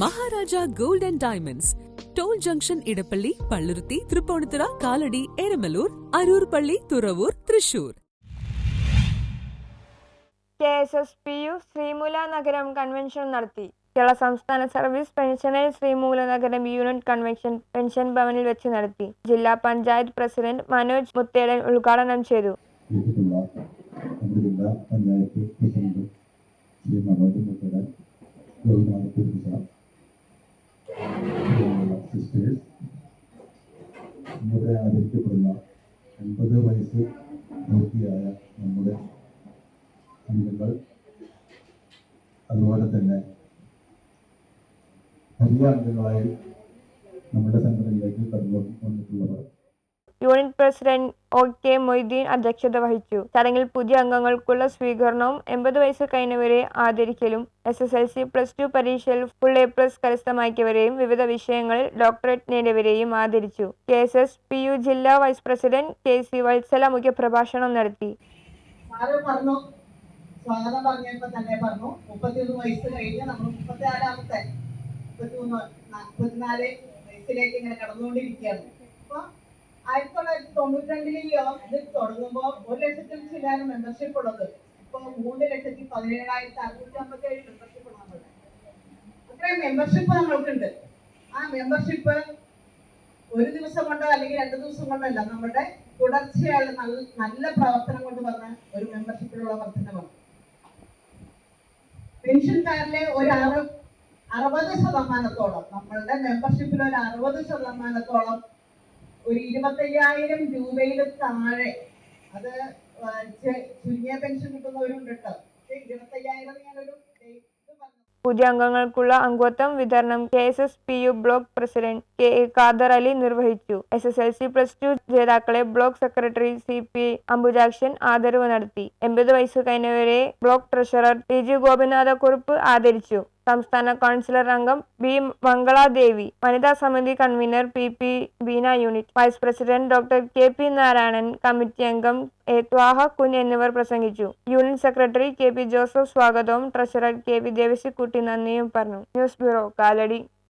Maharaja gold and diamonds. Toll junction Edappally Palluruthy Tripunithura Kalady Eramallur Aroor പള്ളി Thuravoor Thrissur. K S S P U Sreemoolanagaram convention നടത്തി. കേരള സംസ്ഥാന service pensioners Sreemoola നഗരം unit convention pension ഭവനിൽ വെച്ച് നടത്തി. ജില്ലാ panchayat president Manoj Muthedan ഉദ്ഘാടനം ചെയ്തു. ജില്ലാ പഞ്ചായത്ത് പ്രസിഡന്റ് ശ്രീ മനോജ് മുത്തേടൻ. സിസ്റ്റേഴ്സ് നമ്മുടെ ആദരിക്കപ്പെടുന്ന എൺപത് വയസ്സ് പൂർത്തിയായ നമ്മുടെ അംഗങ്ങൾ. അതുപോലെ തന്നെ പുതിയ അംഗങ്ങളായി നമ്മുടെ സംഘടനയിലേക്ക് കടന്നു വന്നിട്ടുള്ളവർ. Unit president O. K. Moideen അധ്യക്ഷത വഹിച്ചു. ചടങ്ങിൽ പുതിയ അംഗങ്ങൾക്കുള്ള സ്വീകരണവും എൺപത് വയസ്സ് കഴിഞ്ഞവരെ ആദരിക്കലും S S L C plus two പരീക്ഷയിൽ ഫുൾ എ പ്ലസ് കരസ്ഥമാക്കിയവരെയും വിവിധ വിഷയങ്ങളിൽ ഡോക്ടറേറ്റ് നേടിയവരെയും ആദരിച്ചു. K S S P U ജില്ലാ vice president K C Vatsala മുഖ്യപ്രഭാഷണം നടത്തി. പറഞ്ഞു. സ്വാഗതം പറഞ്ഞപ്പോ തന്നെ പറഞ്ഞു. മുപ്പത്തിയൊന്ന് വയസ്സ് കഴിഞ്ഞ് നമ്മൾ മുപ്പത്തിനാലാമത്തെ മുപ്പത്തിമൂന്ന് മുപ്പത്തിനാല് വയസ്സിലേക്ക് ഇങ്ങനെ കടന്നുകൊണ്ടിരിക്കുകയാണ്. അപ്പൊ ആയിരത്തി തൊള്ളായിരത്തി തൊണ്ണൂറ്റി ഇത് തുടങ്ങുമ്പോൾ ഒരു ലക്ഷത്തിൽ ചില്ലാനും മെമ്പർഷിപ്പ് ഉള്ളത്. ഇപ്പൊ മൂന്ന് ലക്ഷത്തി പതിനേഴായിരത്തി അറുന്നൂറ്റി അമ്പത്തി ഏഴ് മെമ്പർഷിപ്പ് നമ്മളുടെ അത്രയും മെമ്പർഷിപ്പ് നമ്മൾക്കുണ്ട്. ആ മെമ്പർഷിപ്പ് ഒരു ദിവസം കൊണ്ടോ അല്ലെങ്കിൽ രണ്ട് ദിവസം കൊണ്ടോ അല്ല നമ്മുടെ തുടർച്ചയായുള്ള നല്ല നല്ല പ്രവർത്തനം കൊണ്ട് വന്ന ഒരു മെമ്പർഷിപ്പിലുള്ള വർധനമാണ് പെൻഷൻകാരിലെ ഒരു അറു അറുപത് ശതമാനത്തോളം നമ്മളുടെ മെമ്പർഷിപ്പിൽ ഒരു അറുപത് ശതമാനത്തോളം ഒരു ഇരുപത്തയ്യായിരം രൂപയിൽ താഴെ. അത് ചുരുങ്ങിയ പെൻഷൻ കിട്ടുന്നവരുണ്ട് കേട്ടോ ഇരുപത്തയ്യായിരം ഞാനൊരു ഇത് അംഗങ്ങൾക്കുള്ള അംഗത്വം വിതരണം K S S P U block president K A Khader Ali നിർവഹിച്ചു. S S L C plus two ജേതാക്കളെ block secretary C P Ambujakshan ആദരവ് നടത്തി. എൺപത് വയസ്സ് കഴിഞ്ഞവരെ block treasurer T G Gopinathakurup ആദരിച്ചു. സംസ്ഥാന കൗൺസിലർ അംഗം ബി മംഗളാദേവി വനിതാ സമിതി convener P P Beena unit vice president doctor K P Narayanan committee അംഗം എ ത്വാഹ കുൻ എന്നിവർ പ്രസംഗിച്ചു. Union secretary K P Joseph സ്വാഗതവും ട്രഷറർ കെ പി ദേവസിക്കുട്ടി നന്ദിയും പറഞ്ഞു. News bureau Kalady.